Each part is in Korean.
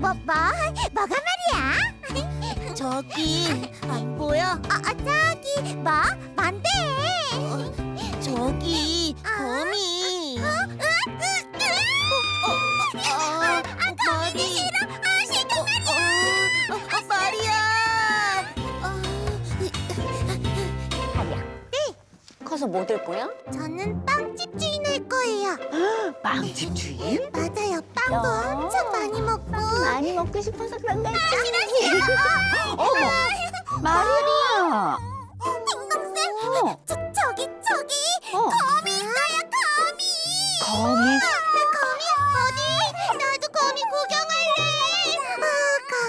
뭐 뭐? 뭐가 말이야? 저기 안 보여? 어, 어 저기 뭐? 뭔데? 저기 거미. 어, 어, 말이. 싫어. 아 싫다. 어, 어, 어, 말이야. 커서 뭐 될 거야? 저는 빵집 주인 할 거예요. 빵집 주인? 맞아요. 빵도 야. 엄청 많이 먹고. 많이 먹고 싶어서 그런 거 있잖아. 싫어 싫어. 어머, 마리아. 딩동쌤. 어, 저 저기 저기 어, 거미 있어요. 거미. 거미. 거미 어디? 나도 거미 구경할래. 어,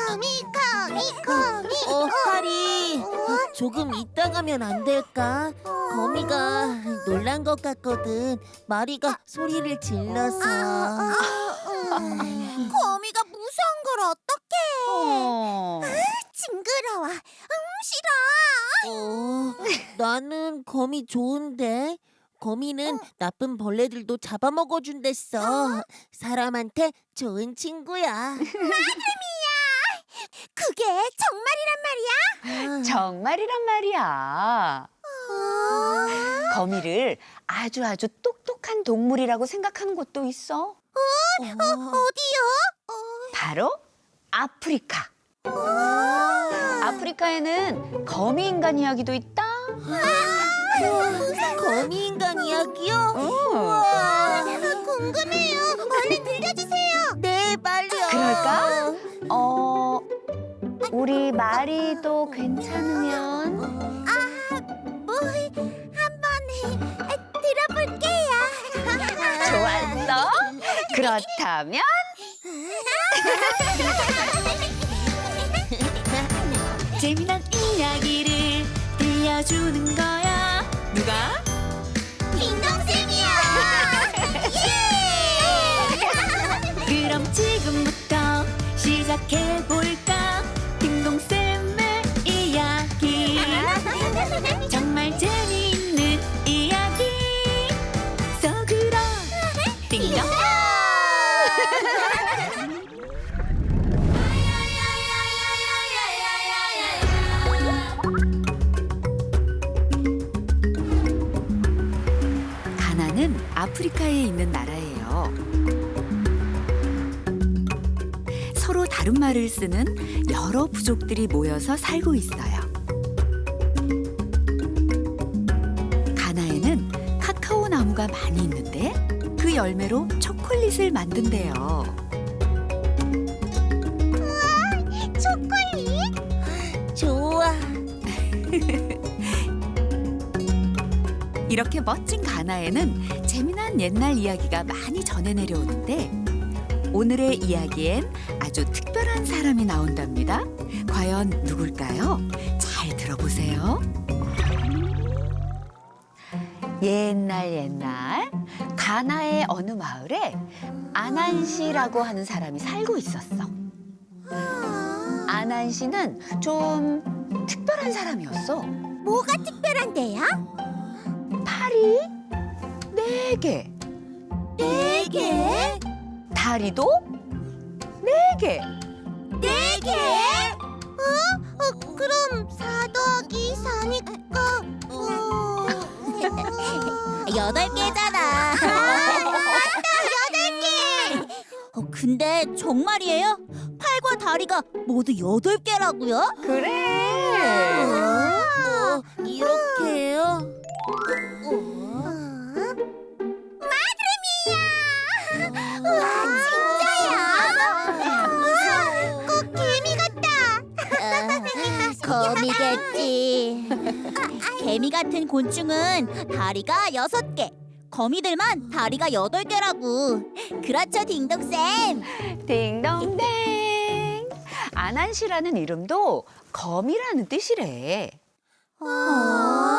거미 거미 거미. 어, 하리. 어? 조금 이따 가면 안 될까? 거미가 놀란 것 같거든. 마리가 소리를 질러서. 거미가 무서운 걸 어떡해? 어. 징그러워. 음 싫어. 어, 나는 거미 좋은데. 거미는 나쁜 벌레들도 잡아먹어준댔어. 사람한테 좋은 친구야. 그게 정말이란 말이야? 아, 정말이란 말이야. 거미를 아주 아주 똑똑한 동물이라고 생각하는 곳도 있어. 어, 어디요? 바로 아프리카. 어. 아프리카에는 거미 인간 이야기도 있다. 거미 인간 이야기요? 어. 우와. 궁금해요. 얼른 들려주세요. 네, 빨리요. 그럴까? 어, 우리 마리도 괜찮으면 뭐 그렇다면 재미난 이야기를 들려주는 거야. 누가? 딩동쌤이야. 예! 그럼 지금부터 시작해 볼까? 딩동쌤 아프리카에 있는 나라예요. 서로 다른 말을 쓰는 여러 부족들이 모여서 살고 있어요. 가나에는 카카오 나무가 많이 있는데 그 열매로 초콜릿을 만든대요. 이렇게 멋진 가나에는 재미난 옛날 이야기가 많이 전해 내려오는데 오늘의 이야기엔 아주 특별한 사람이 나온답니다. 과연 누굴까요? 잘 들어보세요. 옛날 옛날 가나의 어느 마을에 아난 씨라고 하는 사람이 살고 있었어. 아난 씨는 좀 특별한 사람이었어. 뭐가 특별한데요? 팔이 네 개, 네 개? 다리도 네 개. 네 개? 어? 어 그럼 사 더하기 사니까 어... 여덟 개잖아. 여덟 개. 어, 근데 정말이에요? 팔과 다리가 모두 여덟 개라고요? 그래. 어, 이렇게요? 마드레미야! 우와, 진짜야? 우와, 꼭 개미 같다. 거미겠지. 개미 같은 곤충은 다리가 여섯 개. 거미들만 다리가 여덟 개라고. 그렇죠, 딩동쌤. 딩동댕. 아난 씨라는 이름도 거미라는 뜻이래. 아,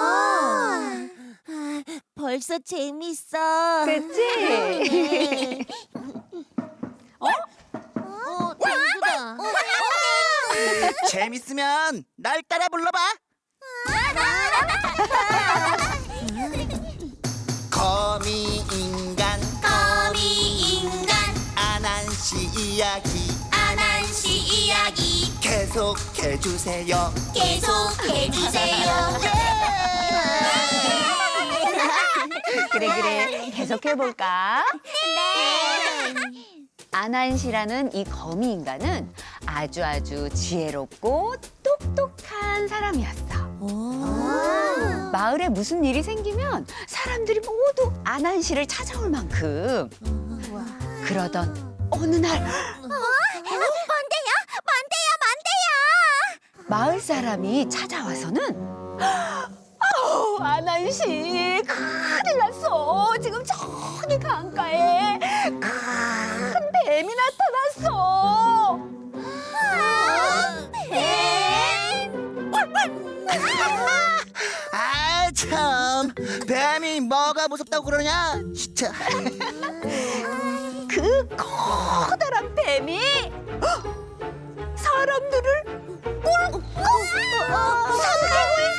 벌써 재밌어. 그치? 어? 어, 당구다. 재밌으면 날 따라 불러봐. 거미 인간 거미 인간 아난시 이야기 아난시 이야기 계속해 주세요. 계속해주세요. 예. 그래 그래 계속해 볼까? 네 아난시라는 이 거미 인간은 아주 아주 지혜롭고 똑똑한 사람이었어. 마을에 무슨 일이 생기면 사람들이 모두 아난시를 찾아올 만큼 그러던 어느 날 뭔데요? 뭔데요? 뭔데요? 마을 사람이 찾아와서는 아우 아난시 큰일 났어 지금 저기 강가에 큰 뱀이 나타났어 아 참, 뱀이 뭐가 무섭다고 그러냐? 진짜. 그 커다란 뱀이 헉! 사람들을 꿀꺽 삼키고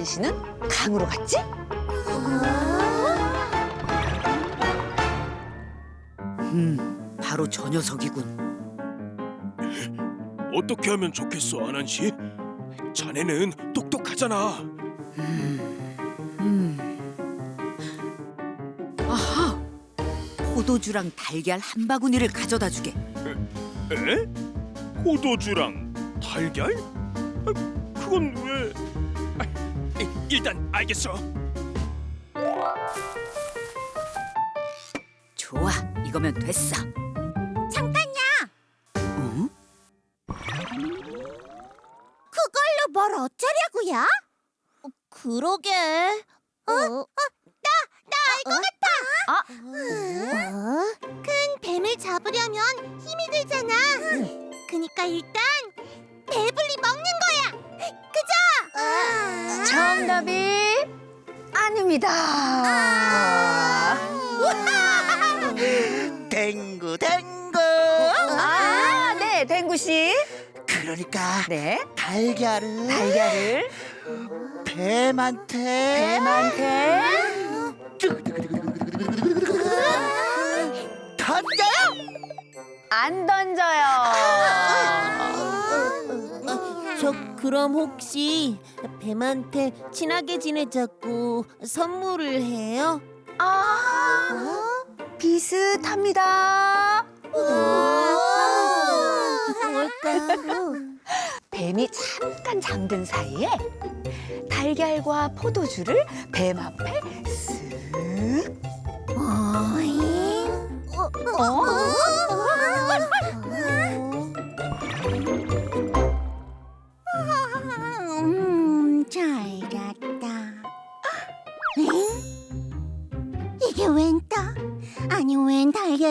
있어 아난시는 강으로 갔지? 음, 바로 저 녀석이군. 어떻게 하면 좋겠어, 아난 씨? 자네는 똑똑하잖아. 음. 아하! 포도주랑 달걀 한 바구니를 가져다 주게. 에? 포도주랑 달걀? 아, 그건 왜? 일단 알겠어. 좋아, 이거면 됐어. 잠깐요 어? 그걸로 뭘 어쩌려고요? 그러게 어? 어? 나! 나 알 것 같아 아. 어? 큰 뱀을 잡으려면 힘이 들잖아 그니까 일단 배불리 그죠? 정답이 아닙니다 댕구 댕구. 아, 네, 댕구 씨. 그러니까 네, 달걀을 달걀을 뱀한테 뱀한테 던져요. 안 던져요. 저 그럼 혹시 뱀한테 친하게 지내자고 선물을 해요? 아, 비슷합니다. 뭘까? 뱀이 잠깐 잠든 사이에 달걀과 포도주를 뱀 앞에 쓱. 어? 음,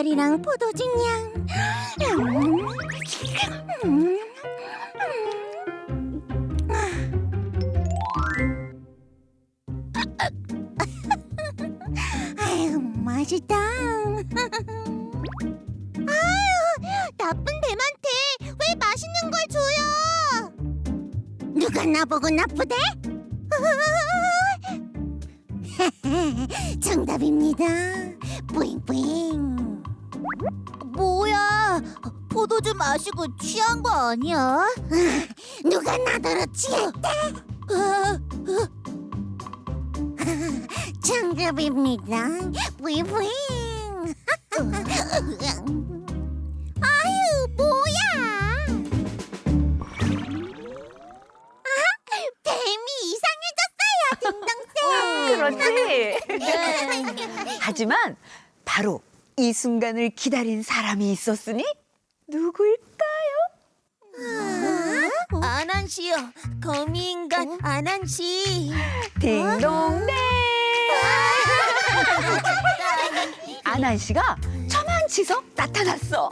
포도주냥? 음, 음, 음. 아유 맛있다. 아유 나쁜 뱀한테 왜 맛있는 걸 줘요? 누가 나보고 나쁘대? 정답입니다. 뿌잉뿌잉. 뭐야? 포도주 마시고 취한 거 아니야? 누가 나더러 취했대? 정답입니다. 뿌잉뿌잉. 아유, 뭐야? 뱀이 이상해졌어요, 딩동쌤. 그렇지. 하지만 바로 이 순간을 기다린 사람이 있었으니 누구일까요? 아난 씨요. 거미 인간 아난 씨. 딩동댕. 아난 씨가 처만치서 나타났어.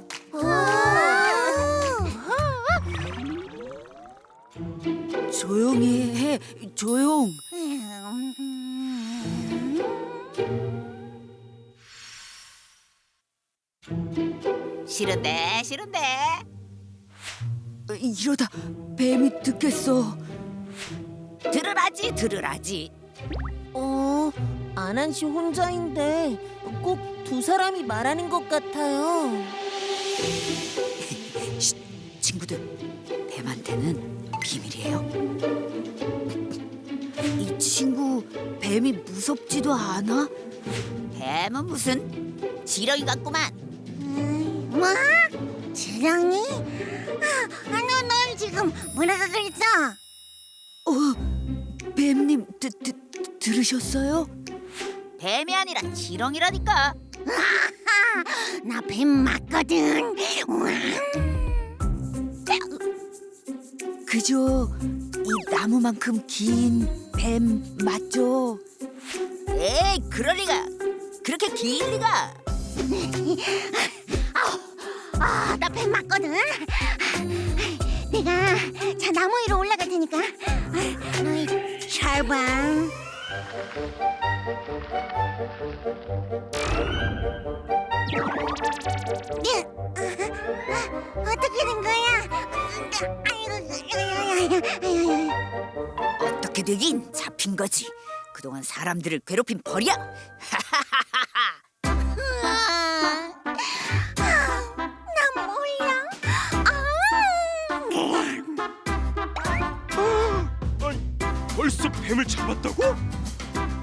조용히 해, 조용. 싫은데 싫은데. 이러다 뱀이 듣겠어. 들으라지 들으라지. 어, 아난 씨 혼자인데 꼭 두 사람이 말하는 것 같아요. 친구들, 뱀한테는 비밀이에요. 이 친구 뱀이 무섭지도 않아? 뱀은 무슨 지렁이 같구만. 뭐? 지렁이? 아, 너, 널 지금 뭐라고 그랬어? 어, 뱀님 드, 드, 들으셨어요? 뱀이 아니라 지렁이라니까. 나뱀 맞거든. 우와. 그죠? 이 나무만큼 긴 뱀 맞죠? 에이 그럴 리가. 그렇게 길 리가. 아, 나뱀 맞거든. 내가 자 나무 위로 올라갈 테니까 아, 너희 잘 봐. 예, 아, 아, 어떻게 된 거야? 어떻게 되긴 잡힌 거지. 그동안 사람들을 괴롭힌 벌이야. 아, 뱀을 잡았다고?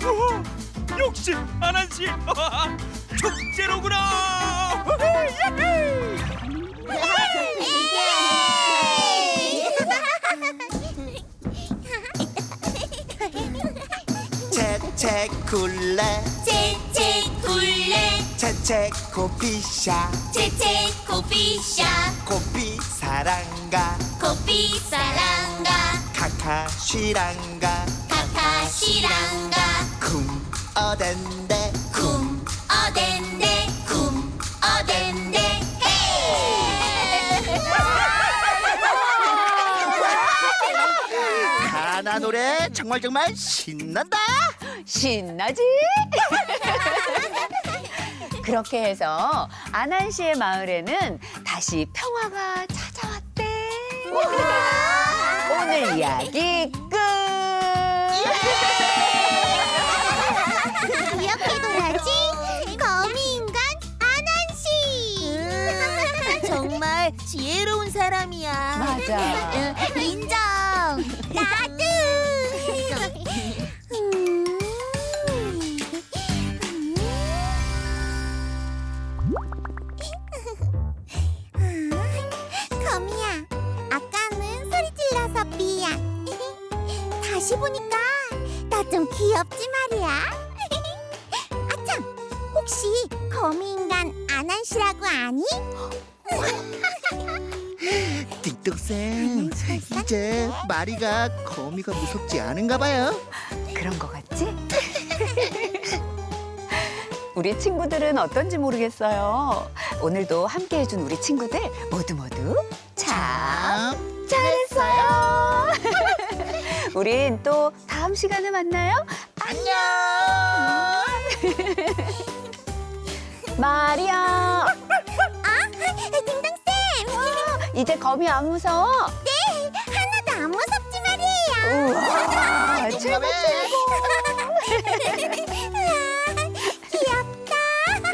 우와, 역시 아난 씨. 축제로구나. 채채 굴레. 채채 굴레. 채채 고피샤. 고피 사랑가. 고피 사랑가. 카카쉬랑가 카카시랑가 쿵 어댄데 쿰 어댄데 쿰 어댄데 가나 노래 정말 정말 신난다 신나지? 그렇게 해서 아난 씨의 마을에는 다시 평화가 찾아왔대. 오늘 이야기 끝. 지혜로운 사람이야. 맞아. 인정 나도 음. 거미야 아까는 소리 질러서 미안 다시 보니까 나 좀 귀엽지 말이야 아참 혹시 거미 인간 아난씨라고 아니? 띵동쌤 이제 마리가 거미가 무섭지 않은가 봐요 그런 거 같지? 우리 친구들은 어떤지 모르겠어요. 오늘도 함께 해준 우리 친구들 모두 모두 참 아, 잘했어요. 우린 또 다음 시간에 만나요. 안녕. 마리아. 이제 거미 안 무서워? 네, 하나도 안 무섭지 말이에요. 우와, 최고 최고.